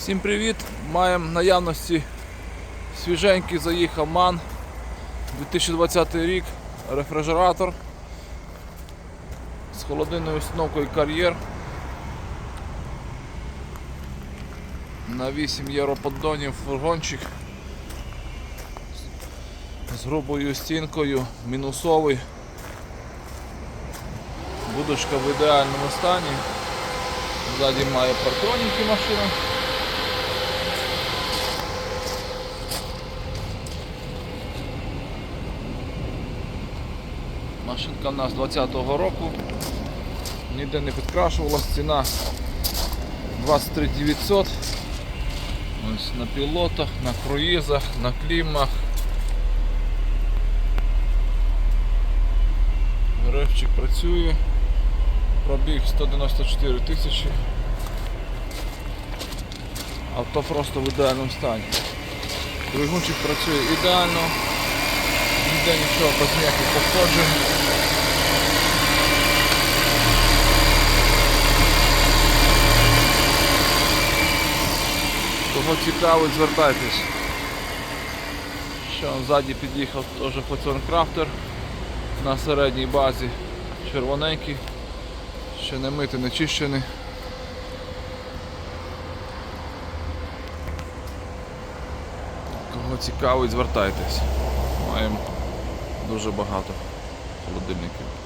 Всім привіт! Маємо наявності свіженький заїхав МАН 2020 рік, рефрижератор з холодильною установкою кар'єр на 8 євро поддонів фургончик з грубою стінкою, мінусовий. Будочка в ідеальному стані. Ззаді має партроніки машина. Машинка в нас 20-го року. Ніде не підкрашувалась, ціна 23 900. Ось на пілотах, на круїзах, на клімах. Грифчик працює. Пробіг 194 тисячі. Авто просто в ідеальному стані. Двигунчик працює ідеально. Ніде нічого без ніяких походжень. Кого цікавить, звертайтесь. Ще ззаді під'їхав теж Crafter на середній базі. Червоненький, ще не митий, не чищений. Кого цікавить, звертайтесь. Маємо дуже багато холодильників.